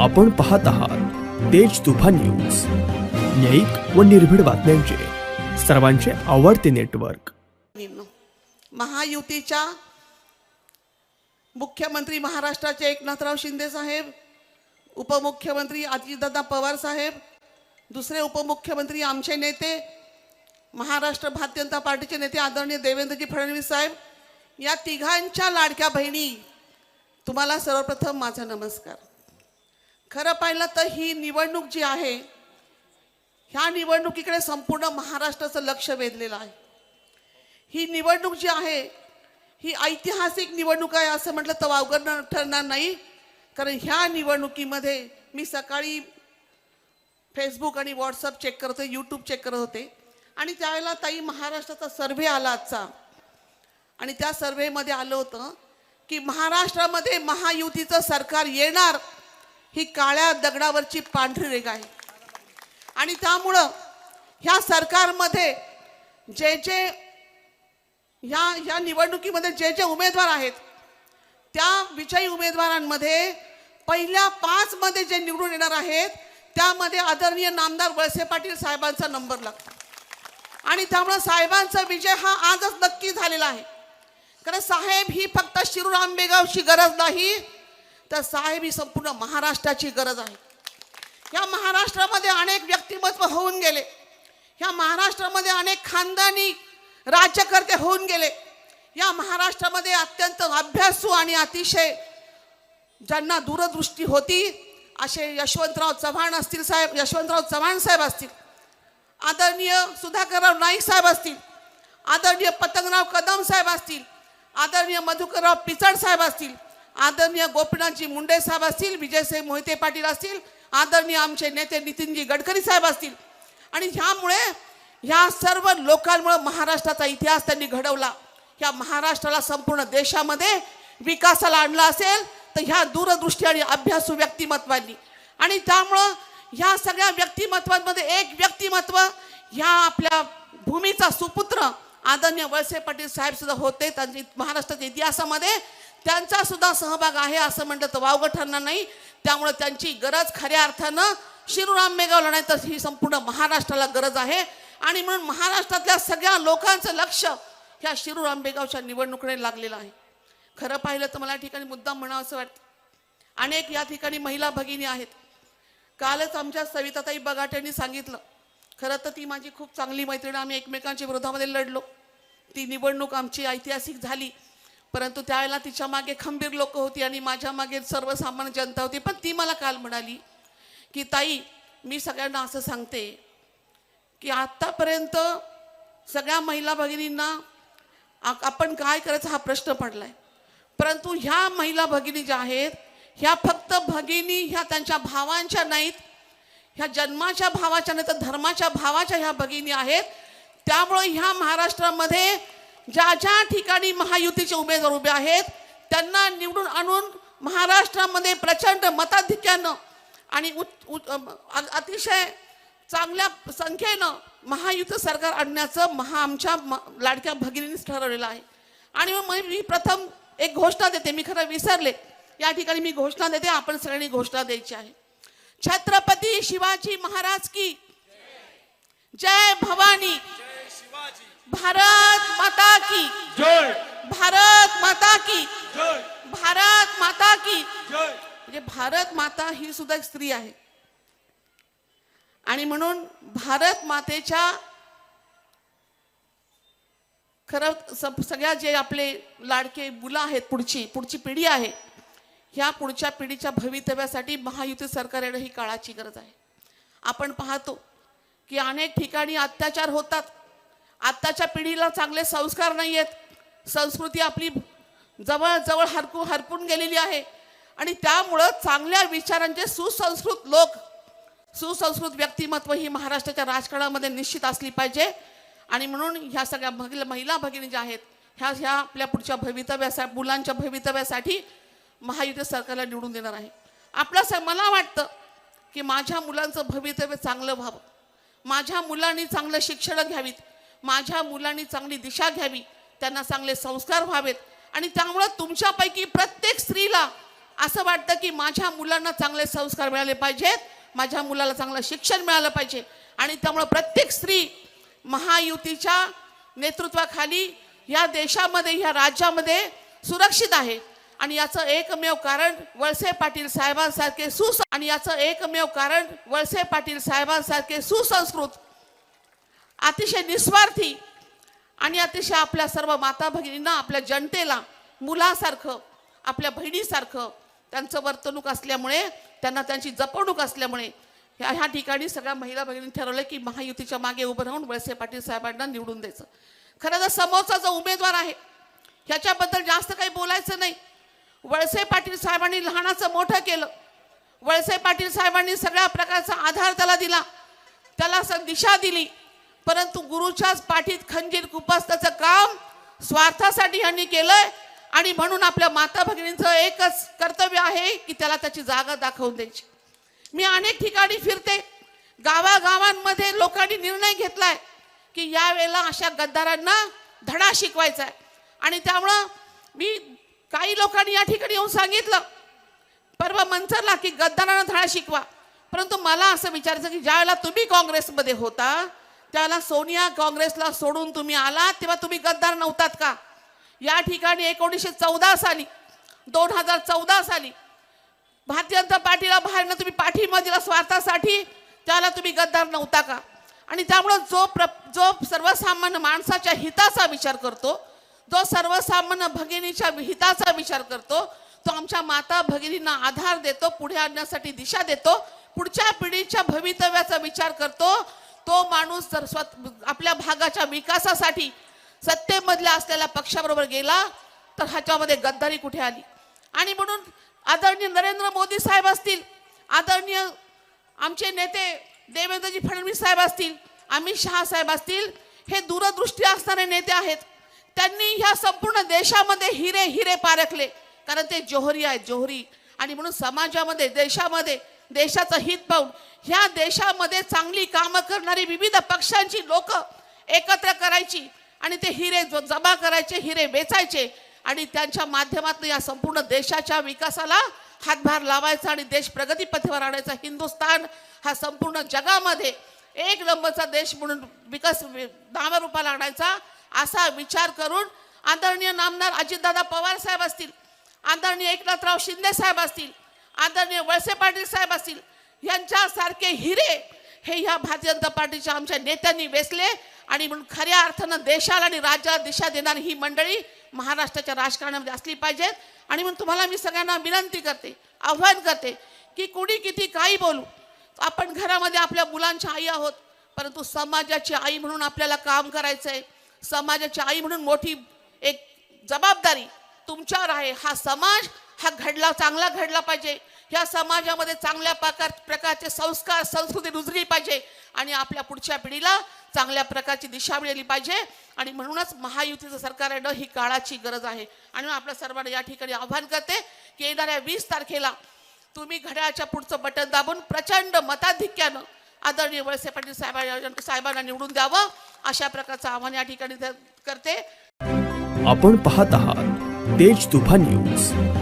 आपण पाहत आहात तेज तुफान न्यूज. न्यायिक व निर्भीड बातम्यांचे. सर्वांचे आवडते नेटवर्क. महायुतीच्या मुख्यमंत्री महाराष्ट्राचे एकनाथराव शिंदे साहेब उपमुख्यमंत्री अजितदादा पवार साहेब दुसरे उपमुख्यमंत्री आमचे नेते महाराष्ट्र भारतीय जनता पार्टीचे नेते आदरणीय देवेंद्रजी फडणवीस साहेब या तिघांच्या लाडक्या बहिणी तुम्हाला सर्वप्रथम माझा नमस्कार. खरं पाहिलं तर ही निवडणूक जी आहे ह्या निवडणुकीकडे संपूर्ण महाराष्ट्राचं लक्ष वेधलेलं आहे. ही निवडणूक जी आहे ही ऐतिहासिक निवडणूक आहे असं म्हटलं तर वावगं ठरणार नाही. कारण ह्या निवडणुकीमध्ये मी सकाळी फेसबुक आणि व्हॉट्सअप चेक करत होते यूट्यूब चेक करत होते. आणि त्यावेळेला ताई महाराष्ट्राचा सर्व्हे आला आजचा. आणि त्या सर्व्हेमध्ये आलं होतं की महाराष्ट्रामध्ये महायुतीचं सरकार येणार ही काळ्या दगडावरची पांढरी रेग आहे. आणि त्यामुळं ह्या सरकारमध्ये जे जे ह्या ह्या निवडणुकीमध्ये जे जे उमेदवार आहेत त्या विजयी उमेदवारांमध्ये पहिल्या पाचमध्ये जे निवडून येणार आहेत त्यामध्ये आदरणीय नामदार वळसे पाटील साहेबांचा नंबर लागतो. आणि त्यामुळं साहेबांचा विजय हा आजच नक्की झालेला आहे. कारण साहेब ही फक्त शिरूर आंबेगावची गरज नाही तर साहेब ही संपूर्ण महाराष्ट्राची गरज आहे. या महाराष्ट्रामध्ये अनेक व्यक्तिमत्व होऊन गेले. ह्या महाराष्ट्रामध्ये अनेक खानदानी राज्यकर्ते होऊन गेले. या महाराष्ट्रामध्ये अत्यंत अभ्यासू आणि अतिशय ज्यांना दूरदृष्टी होती असे यशवंतराव चव्हाण असतील साहेब यशवंतराव चव्हाण साहेब असतील आदरणीय सुधाकरराव नाईक साहेब असतील आदरणीय पतंगराव कदम साहेब असतील आदरणीय मधुकरराव पिचड साहेब असतील आदरणीय गोपीनाथजी मुंडे साहेब असतील विजयसिंह मोहिते पाटील असतील आदरणीय आमचे नेते नितीनजी गडकरी साहेब असतील. आणि ह्यामुळे ह्या सर्व लोकांमुळे महाराष्ट्राचा इतिहास त्यांनी घडवला. ह्या महाराष्ट्राला संपूर्ण देशामध्ये विकासाला आणला असेल तर ह्या दूरदृष्टी आणि अभ्यासू व्यक्तिमत्वांनी. आणि त्यामुळं ह्या सगळ्या व्यक्तिमत्वांमध्ये एक व्यक्तिमत्व ह्या आपल्या भूमीचा सुपुत्र आदरणीय वळसे पाटील साहेब सुद्धा होते. त्यांची महाराष्ट्राच्या इतिहासामध्ये त्यांचा सुद्धा सहभाग आहे असं म्हटलं तर वावगं ठरणार नाही. त्यामुळे त्यांची गरज खऱ्या अर्थानं शिरूर आंबेगावला नाही तर ही संपूर्ण महाराष्ट्राला गरज आहे. आणि म्हणून महाराष्ट्रातल्या सगळ्या लोकांचं लक्ष ह्या शिरूर आंबेगावच्या निवडणुकीकडे लागलेलं आहे. खरं पाहिलं तर मला या ठिकाणी मुद्दाम म्हणावं असं वाटतं. अनेक या ठिकाणी महिला भगिनी आहेत. कालच आमच्या सविताताई बगाट्यांनी सांगितलं खरं तर ती माझी खूप चांगली मैत्रीण आम्ही एकमेकांच्या विरोधामध्ये लढलो. ती निवडणूक आमची ऐतिहासिक झाली. परंतु त्यावेळेला तिच्यामागे खंबीर लोक होती आणि माझ्या मागे सर्वसामान्य जनता होती. पण ती मला काल म्हणाली की ताई मी सगळ्यांना असं सांगते की आत्तापर्यंत सगळ्या महिला भगिनींना आपण काय करायचं हा प्रश्न पडला आहे परंतु ह्या महिला भगिनी ज्या आहेत ह्या फक्त भगिनी ह्या त्यांच्या भावांच्या नाहीत. ह्या जन्माच्या भावाच्या नाही तर धर्माच्या भावाच्या ह्या भगिनी आहेत. त्यामुळं ह्या महाराष्ट्रामध्ये ज्या ज्या ठिकाणी महायुतीचे उमेदवार उभे आहेत त्यांना निवडून आणून महाराष्ट्रामध्ये प्रचंड मताधिक्यानं आणि उत- अतिशय चांगल्या संख्येनं महायुती सरकार आणण्याचं महा आमच्या लाडक्या भगिनींनीच ठरवलेलं आहे. आणि मग मी प्रथम एक घोषणा देते मी खरं विसरले. या ठिकाणी मी घोषणा देते आपण सगळ्यांनी घोषणा द्यायची आहे. छत्रपती शिवाजी महाराज की जय भवानी. भारत माता की। जय। भारत माता की। जय। भारत माता की। जय। म्हणजे भारत माता ही सुद्धा एक स्त्री आहे. आणि म्हणून भारत मातेच्या खरं सगळ्या जे आपले लाडके मुलं आहेत पुढची पुढची पिढी आहे ह्या पुढच्या पिढीच्या भवितव्यासाठी महायुती सरकार येणं ही काळाची गरज आहे. आपण पाहतो की अनेक ठिकाणी अत्याचार होतात. आत्ताच्या पिढीला चांगले संस्कार नाही आहेत संस्कृती आपली जवळजवळ हरकू हरपून गेलेली आहे. आणि त्यामुळं चांगल्या विचारांचे सुसंस्कृत लोक सुसंस्कृत व्यक्तिमत्व ही महाराष्ट्राच्या राजकारणामध्ये निश्चित असली पाहिजे. आणि म्हणून ह्या सगळ्या महिला महिला भगिनी ज्या आहेत ह्या ह्या आपल्या पुढच्या भवितव्यासाठी मुलांच्या भवितव्यासाठी महायुती सरकारला निवडून देणार आहे. आपलं स मला वाटतं की माझ्या मुलांचं भवितव्य चांगलं व्हावं. माझ्या मुलांनी चांगलं शिक्षण घ्यावीत. माझ्या मुलांनी चांगली दिशा घ्यावी त्यांना चांगले संस्कार व्हावेत आणि त्यामुळं तुमच्यापैकी प्रत्येक स्त्रीला असं वाटतं की माझ्या मुलांना चांगले संस्कार मिळाले पाहिजेत माझ्या मुलाला चांगलं शिक्षण मिळालं पाहिजे आणि त्यामुळं प्रत्येक स्त्री महायुतीच्या नेतृत्वाखाली या देशामध्ये ह्या राज्यामध्ये सुरक्षित आहे. आणि याचं एकमेव कारण वळसे पाटील साहेबांसारखे सुस आणि याचं एकमेव कारण वळसे पाटील साहेबांसारखे सुसंस्कृत अतिशय निस्वार्थी आणि अतिशय आपल्या सर्व माता भगिनींना आपल्या जनतेला मुलासारखं आपल्या बहिणीसारखं त्यांचं वर्तणूक असल्यामुळे त्यांना त्यांची जपवणूक असल्यामुळे ह्या ह्या ठिकाणी सगळ्या महिला भगिनी ठरवलं की महायुतीच्या मागे उभं राहून वळसे पाटील साहेबांना निवडून द्यायचं. खरं तर समोरचा जो उमेदवार आहे ह्याच्याबद्दल जास्त काही बोलायचं नाही. वळसे पाटील साहेबांनी लहानाचं मोठं केलं. वळसे पाटील साहेबांनी सगळ्या प्रकारचा आधार त्याला दिला. त्याला दिशा दिली. परंतु गुरुच्याच पाठीत खंजीर खुपसण्याचं काम स्वार्थासाठी ह्यांनी केलंय. आणि म्हणून आपल्या माता भगिनींचं एकच कर्तव्य आहे की त्याला त्याची जागा दाखवून द्यायची. मी अनेक ठिकाणी फिरते. गावागावांमध्ये लोकांनी निर्णय घेतलाय की यावेळेला अशा गद्दारांना धडा शिकवायचा आहे. आणि त्यामुळं मी काही लोकांनी या ठिकाणी येऊन सांगितलं. परवा मंचरला की गद्दारांना धडा शिकवा. परंतु मला असं विचारायचं की ज्यावेळेला तुम्ही काँग्रेसमध्ये होता त्याला सोनिया काँग्रेसला सोडून तुम्ही आलात तेव्हा तुम्ही गद्दार नव्हतात का? या ठिकाणी एकोणीसशे चौदा साली दोन हजार चौदा साली भारतीय जनता पार्टीला बाहेरनं तुम्ही पाठिंबा दिला स्वार्थासाठी त्याला तुम्ही गद्दार नव्हता का? आणि त्यामुळं जो प्र जो सर्वसामान्य माणसाच्या हिताचा विचार करतो जो सर्वसामान्य भगिनीच्या हिताचा विचार करतो तो आमच्या माता भगिनींना आधार देतो पुढे आणण्यासाठी दिशा देतो पुढच्या पिढीच्या भवितव्याचा विचार करतो तो माणूस जर स्वत आपल्या भागाच्या विकासासाठी सत्तेमधल्या असलेल्या पक्षाबरोबर गेला तर ह्याच्यामध्ये गद्दारी कुठे आली? आणि म्हणून आदरणीय नरेंद्र मोदी साहेब असतील आदरणीय आमचे नेते देवेंद्रजी फडणवीस साहेब असतील अमित शहा साहेब असतील हे दूरदृष्टी असणारे नेते आहेत. त्यांनी ह्या संपूर्ण देशामध्ये हिरे हिरे पारखले. कारण ते जोहरी आहेत जोहरी. आणि म्हणून समाजामध्ये देशामध्ये देशाचं हित पाहून. ह्या देशामध्ये चांगली कामं करणारी विविध पक्षांची लोक एकत्र करायची आणि ते हिरे जमा करायचे हिरे वेचायचे आणि त्यांच्या माध्यमातून या संपूर्ण देशाच्या विकासाला हातभार लावायचा आणि देश प्रगतीपथेवर आणायचा. हिंदुस्थान हा संपूर्ण जगामध्ये एक नंबरचा देश म्हणून विकास नामरूपाला आणायचा असा विचार करून आदरणीय नामदार अजितदादा पवार साहेब असतील आदरणीय एकनाथराव शिंदे साहेब असतील आदरणीय वळसे पाटील साहेब असतील यांच्यासारखे हिरे हे ह्या भारतीय जनता पार्टीच्या आमच्या नेत्यांनी वेचले आणि म्हणून खऱ्या अर्थानं देशाला आणि राज्याला दिशा देणारी ही मंडळी महाराष्ट्राच्या राजकारणामध्ये असली पाहिजेत आणि म्हणून तुम्हाला मी सगळ्यांना विनंती करते आव्हान करते की कुणी किती काही बोलू. आपण घरामध्ये आपल्या मुलांच्या आई आहोत परंतु समाजाची आई म्हणून आपल्याला काम करायचं आहे समाजाची आई म्हणून मोठी एक जबाबदारी तुमच्यावर आहे. हा समाज हा घडला चांगला घडला पाहिजे. या समाजामध्ये चांगल्या प्रकार प्रकारचे संस्कार संस्कृती रुजली पाहिजे. आणि आपल्या पुढच्या पिढीला चांगल्या प्रकारची दिशा मिळाली पाहिजे. आणि म्हणूनच महायुतीचं सरकार येणं ही काळाची गरज आहे. आणि आपल्या सर्वांना या ठिकाणी आव्हान करते की येणाऱ्या वीस तारखेला तुम्ही घड्याळाच्या पुढचं बटन दाबून प्रचंड मताधिक्यानं आदरणीय वळसे पाटील साहेबांना साहेबांना निवडून द्यावं. अशा प्रकारचं आव्हान या ठिकाणी करते. आपण पाहत आहात तेज तुफान न्यूज.